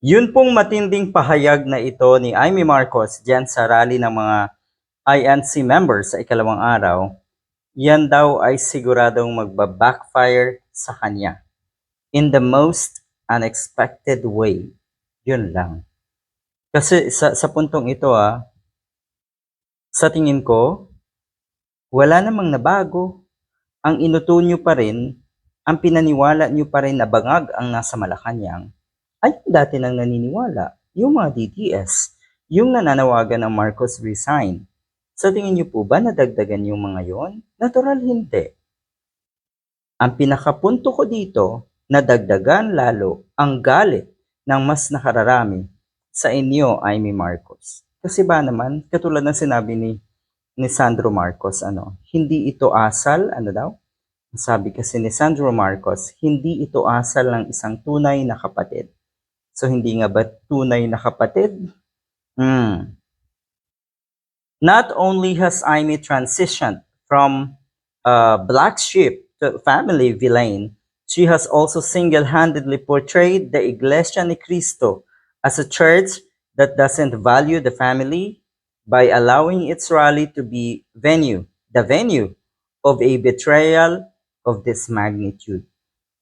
Yun pong matinding pahayag na ito ni Amy Marcos dyan sa rally ng mga INC members sa ikalawang araw, yan daw ay siguradong magbabackfire sa kanya. In the most unexpected way. Yun lang. Kasi sa, sa puntong ito ah, sa tingin ko, wala namang nabago. Ang inuto nyo pa rin, ang pinaniwala nyo pa rin na bangag ang nasa Malacanang, ay dati nang naniniwala, yung mga DTS, yung nananawagan ng Marcos resign. Sa tingin niyo po ba nadagdagan yung mga yon? Natural hindi. Ang pinakapunto ko dito, nadagdagan lalo ang galit ng mas nakararami sa inyo, Amy Marcos. Kasi ba naman, katulad ng sinabi ni, ni Sandro Marcos, ano, hindi ito asal, ano daw? Sabi kasi ni Sandro Marcos, hindi ito asal ng isang tunay na kapatid. So hindi nga ba tunay na kapatid? Hmm. Not only has Amy transitioned from a black sheep to family villain, she has also single-handedly portrayed the Iglesia ni Cristo as a church that doesn't value the family by allowing its rally to be venue, the venue of a betrayal of this magnitude.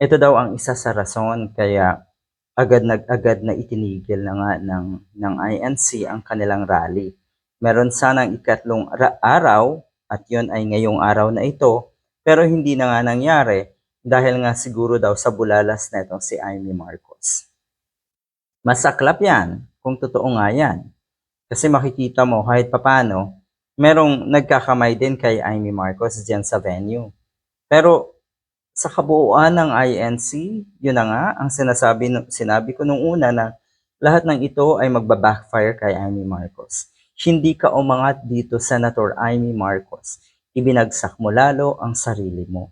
Ito daw ang isa sa rason kaya agad nag agad na itinigil na nga ng ng INC ang kanilang rally. Meron sanang ikatlong ra- araw at yon ay ngayong araw na ito pero hindi na nga nangyari dahil nga siguro daw sa bulalas na itong si Amy Marcos. Masaklap yan kung totoo nga yan. Kasi makikita mo kahit papano, merong nagkakamay din kay Amy Marcos dyan sa venue. Pero sa kabuuan ng INC, yun na nga ang sinasabi sinabi ko nung una na lahat ng ito ay magba-backfire kay Amy Marcos. Hindi ka umangat dito, Senator Amy Marcos. Ibinagsak mo lalo ang sarili mo.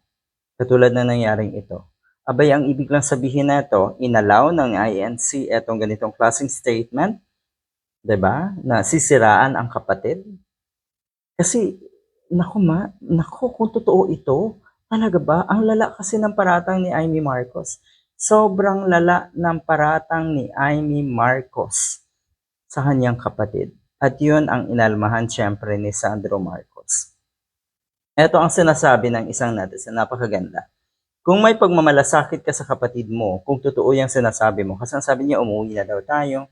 Katulad na nangyaring ito. Abay, ang ibig lang sabihin na ito, inalaw ng INC etong ganitong klaseng statement, 'di ba? Na sisiraan ang kapatid. Kasi, naku ma, naku, kung totoo ito, Talaga ba? Ang lala kasi ng paratang ni Amy Marcos. Sobrang lala ng paratang ni Amy Marcos sa kanyang kapatid. At yun ang inalmahan siyempre ni Sandro Marcos. Ito ang sinasabi ng isang netizen, napakaganda. Kung may pagmamalasakit ka sa kapatid mo, kung totoo yung sinasabi mo, kasi ang sabi niya, umuwi na daw tayo,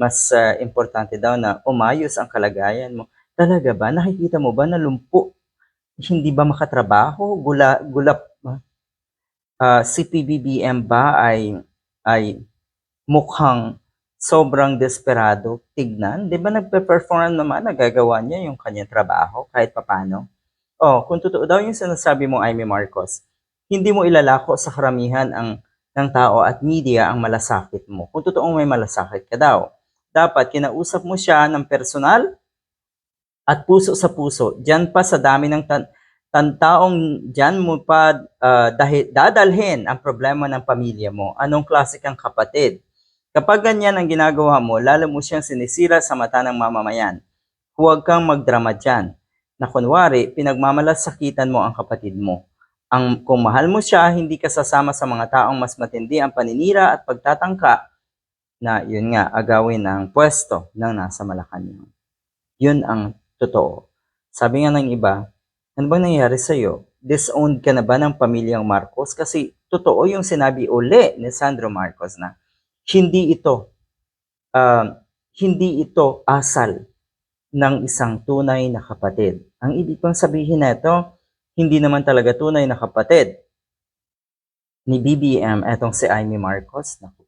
mas uh, importante daw na umayos ang kalagayan mo. Talaga ba? Nakikita mo ba na lumpo hindi ba makatrabaho? Gula, gulap, uh, si PBBM ba ay, ay mukhang sobrang desperado tignan? Di ba nagpe-perform naman, nagagawa niya yung kanyang trabaho kahit papano? Oh, kung totoo daw yung sinasabi mo, Amy Marcos, hindi mo ilalako sa karamihan ang ng tao at media ang malasakit mo. Kung totoong may malasakit ka daw, dapat kinausap mo siya ng personal at puso sa puso. Diyan pa sa dami ng tan tantaong diyan mo pa uh, dadalhin ang problema ng pamilya mo. Anong klase kang kapatid? Kapag ganyan ang ginagawa mo, lalo mo siyang sinisira sa mata ng mamamayan. Huwag kang magdrama dyan. Na kunwari, pinagmamalasakitan mo ang kapatid mo. Ang kung mahal mo siya, hindi ka sasama sa mga taong mas matindi ang paninira at pagtatangka na yun nga, agawin ng pwesto ng nasa Malacanang. Yun ang totoo. Sabi nga ng iba, ano bang nangyayari sa'yo? Disowned ka na ba ng pamilyang Marcos? Kasi totoo yung sinabi uli ni Sandro Marcos na hindi ito uh, hindi ito asal ng isang tunay na kapatid. Ang ibig pang sabihin na ito, hindi naman talaga tunay na kapatid ni BBM etong si Amy Marcos. Naku